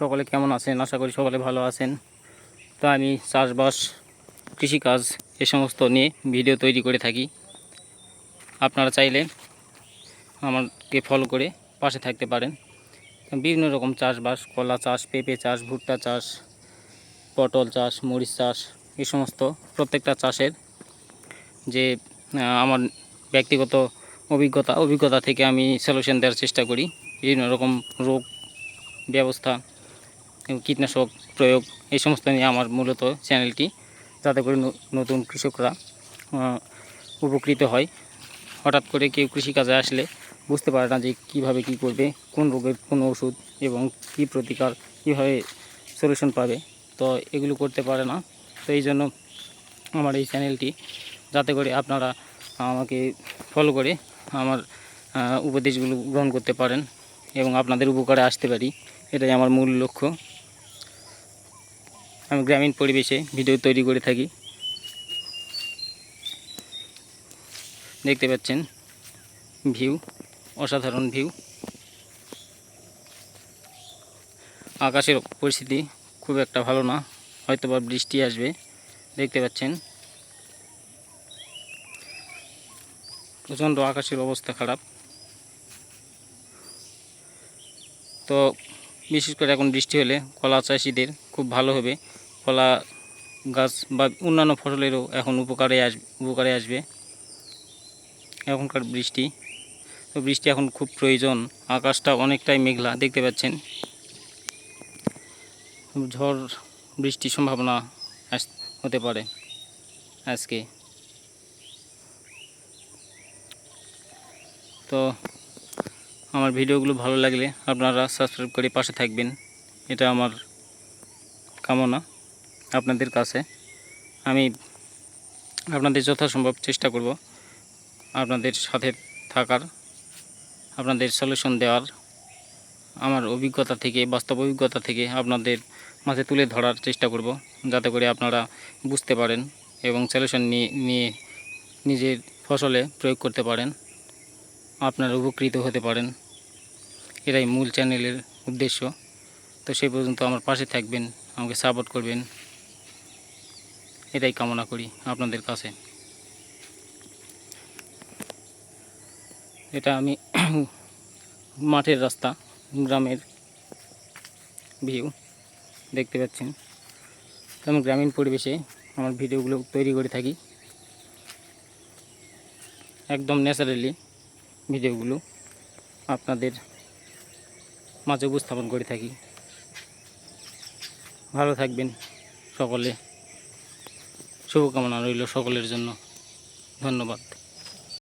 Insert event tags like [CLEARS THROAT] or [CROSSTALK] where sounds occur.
সকলে কেমন আছেন? আশা করি সকলে ভালো আছেন। তো আমি চাষবাস, কৃষিকাজ এ সমস্ত নিয়ে ভিডিও তৈরি করে থাকি। আপনারা চাইলে আমাকে ফলো করে পাশে থাকতে পারেন। বিভিন্ন রকম চাষবাস, কলা চাষ, পেঁপে চাষ, ভুট্টা চাষ, পটল চাষ, মরিচ চাষ এই সমস্ত প্রত্যেকটা চাষের যে আমার ব্যক্তিগত অভিজ্ঞতা অভিজ্ঞতা থেকে আমি সলিউশন দেওয়ার চেষ্টা করি। বিভিন্ন রকম রোগ ব্যবস্থা কীটনাশক প্রয়োগ এই সমস্ত নিয়ে আমার মূলত চ্যানেলটি, যাতে করে নতুন কৃষকরা উপকৃত হয়। হঠাৎ করে কেউ কৃষিকাজে আসলে বুঝতে পারে না যে কীভাবে কী করবে, কোন রোগের কোন ওষুধ এবং কী প্রতিকার, কীভাবে সলিউশন পাবে। তো এগুলো করতে পারে না। তো এই জন্য আমার এই চ্যানেলটি, যাতে করে আপনারা আমাকে ফলো করে আমার উপদেশগুলো গ্রহণ করতে পারেন এবং আপনাদের উপকারে আসতে পারি। এটাই আমার মূল লক্ষ্য। আমি গ্রামীণ পরিবেশে ভিডিও তৈরি করে থাকি। দেখতে পাচ্ছেন, ভিউ, অসাধারণ ভিউ। আকাশের পরিস্থিতি খুব একটা ভালো না হয়তো বা বৃষ্টি আসবে, দেখতে পাচ্ছেন। প্রচণ্ড আকাশের অবস্থা খারাপ। তো বিশেষ করে এখন বৃষ্টি হলে কলা চাষিদের খুব ভালো হবে। কলা গাছ বা অন্যান্য ফসলেরও এখন উপকারে আস, উপকারে আসবে। এখনকার বৃষ্টি। তো বৃষ্টি এখন খুব প্রয়োজন। আকাশটা অনেকটাই মেঘলা, দেখতে পাচ্ছেন। ঝড় বৃষ্টির সম্ভাবনা হতে পারে আজকে। তো আমার ভিডিওগুলো ভালো লাগলে আপনারা সাবস্ক্রাইব করে পাশে থাকবেন। এটা আমার কামনা। আপনাদের কাছে। আমি আপনাদের যথাসম্ভব চেষ্টা করব আপনাদের সাথে থাকার, আপনাদের সলিউশন দেওয়ার, আমার অভিজ্ঞতা থেকে, বাস্তব অভিজ্ঞতা থেকে আপনাদের মাঝে তুলে ধরার চেষ্টা করব, যাতে করে আপনারা বুঝতে পারেন এবং সলিউশন নিয়ে নিয়ে নিজের ফসলে প্রয়োগ করতে পারেন, আপনারা উপকৃত হতে পারেন। এটাই মূল চ্যানেলের উদ্দেশ্য। তো সেই পর্যন্ত আমার পাশে থাকবেন, আমাকে সাপোর্ট করবেন। এটাই কামনা করি আপনাদের কাছে। এটা আমি [CLEARS THROAT] মাঠের রাস্তা, গ্রামের ভিউ দেখতে পাচ্ছেন। তো আমি গ্রামীণ পরিবেশে আমার ভিডিওগুলো তৈরি করে থাকি। একদম ন্যাচারালি ভিডিওগুলো আপনাদের মাঝে উপস্থাপন করে থাকি। ভালো থাকবেন সকলে। শুভকামনা রইল সকলের জন্য। ধন্যবাদ।